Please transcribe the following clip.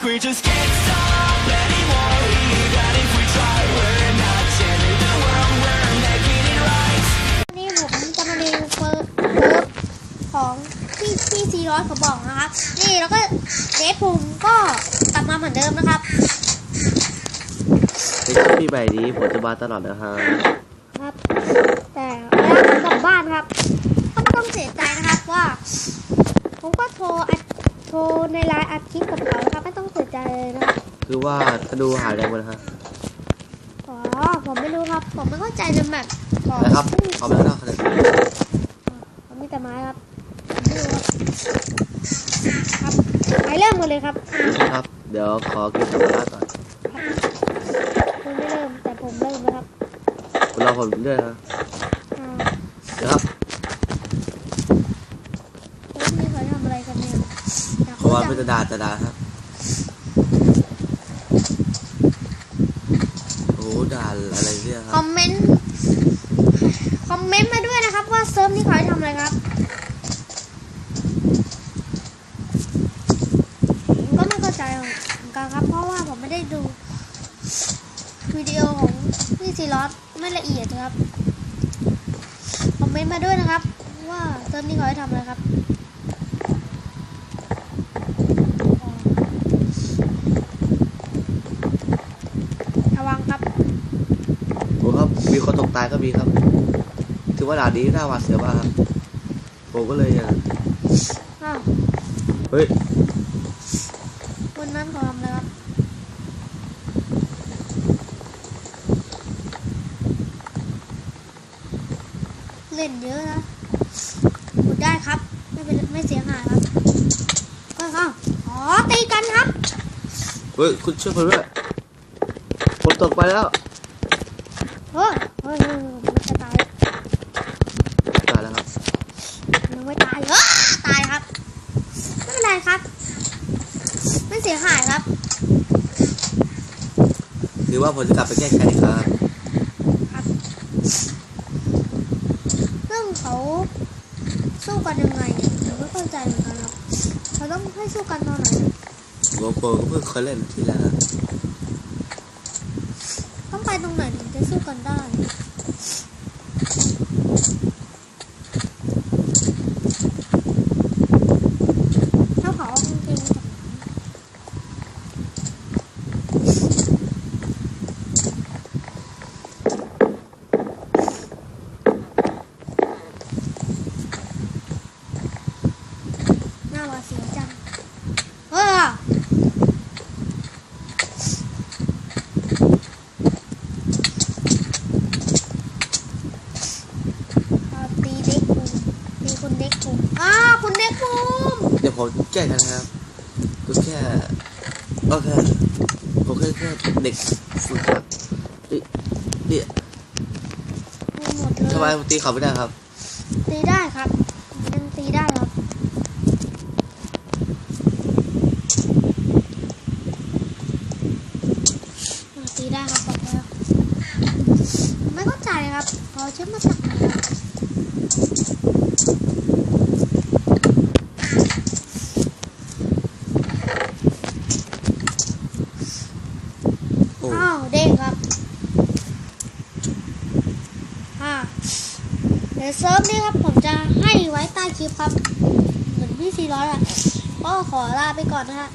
like we just can't stop anymore. Even if we try, we're not changing the world, we're making it right. วันนี้ผมจะมารีวิวเฟิร์ฟเฟิร์ฟของพี่พี่ซีร้อยเขาบอกนะครับ นี่แล้วก็เดฟภูมิก็กลับมาเหมือนเดิมนะครับในช่วงปีใหม่นี้ผมจะมาตลอดนะครับ ครับ แต่เวลาผมกลับบ้านครับ ก็ไม่ต้องเสียใจนะครับว่า ผมก็โทรอัดโทรในไลน์อัดคลิปกับเขานะครับไม่ต้องเสียใจเลยนะครับคือว่าถ้าดูหายแรงหมดนะฮะอ๋อผมไม่รู้ครับ ผมไม่เข้าใจในแบบของนะครับซึ่งเอาไปแล้วนะครับผมมีแต่ไม้ครับผมไม่รู้ครับครับไปเริ่มกันเลยครับครับ เดี๋ยวขอเก็บสัมภาระก่อนคุณไม่เริ่มแต่ผมเริ่มแล้วครับคุณรอผมด้วยนะอ่าเดี๋ยวครับ เอ๊ะนี่เขาทำอะไรกันเนี่ยอยาก เพ ราะว่าเป็นตาดาตาดาครับ โอ้โหดาอะไรเนี่ยคครับอมเมนต์คอมเมนต์มาด้วยนะครับ ว่าเซิร์ฟนี่เขาให้ทำอะไรครับผมก็ไม่เข้าใจเหมือนกันครับ เพราะว่าผมไม่ได้ดูวิดีโอของพี่ซีรอสไม่ละเอียดครับคอมเมนต์มาด้วยนะครับ ว่าเซิร์ฟนี่เขาให้ทำอะไรครับระวังครับ โอ้ครับ มีคนตกตายก็มีครับ ถือว่าด่านนี้น่าหวาดเสียวมากครับผมก็เลยอะอ้าวเฮ้ยคนนั้นเขาทำอะไรครับเล่นเยอะนะขุดได้ครับ ไม่เป็นไม่เสียหายครับก็อ้าวอ๋อตีกันครับเฮ้ยคุณช่วยผมด้วยผมตกไปแล้ว เฮ้ยเฮ้ยมันจะตายตายแล้วครับยังไม่ตายเออตายครับ ไม่เป็นไรครับ ไม่เสียหายครับถือว่าผมจะกลับไปแก้ไขครับครับซึ่งเขาสู้กันยังไงเนี่ยผมไม่เข้าใจเหมือนกันครับเขาต้องให้สู้กันตอนไหนโกโปก็เพิ่งเคยเล่นทีแล้ว ต้องไปตรงไหนถึงจะสู้กันได้ ถ้าเขาเอาจริงๆหน้าหวาดเสียวจังเออ อ่าตีเด็กภูมิตีคุณ เด็กภูมิอ้าคุณเด็กภูมิเดี๋ยวผมแก้กันนะครับก็แค่ก็แค่ผมแค่แค่เด็กฝึกครับนี่นี่ภูมิหมดเลยทำไมผมตีเขาไม่ได้ครับ ตีได้ครับยังตีได้ครับอ่าตีได้ครับบอกแล้วไม่เข้าใจครับพอเชื่อมาจากไหนครับ โอ้ อ้าวเด้งครับอ่าเดี๋ยวเซิร์ฟนี่ครับผมจะให้ไว้ใต้คลิปครับเหมือนพี่ซีร้อยอะก็ขอลาไปก่อนนะฮะ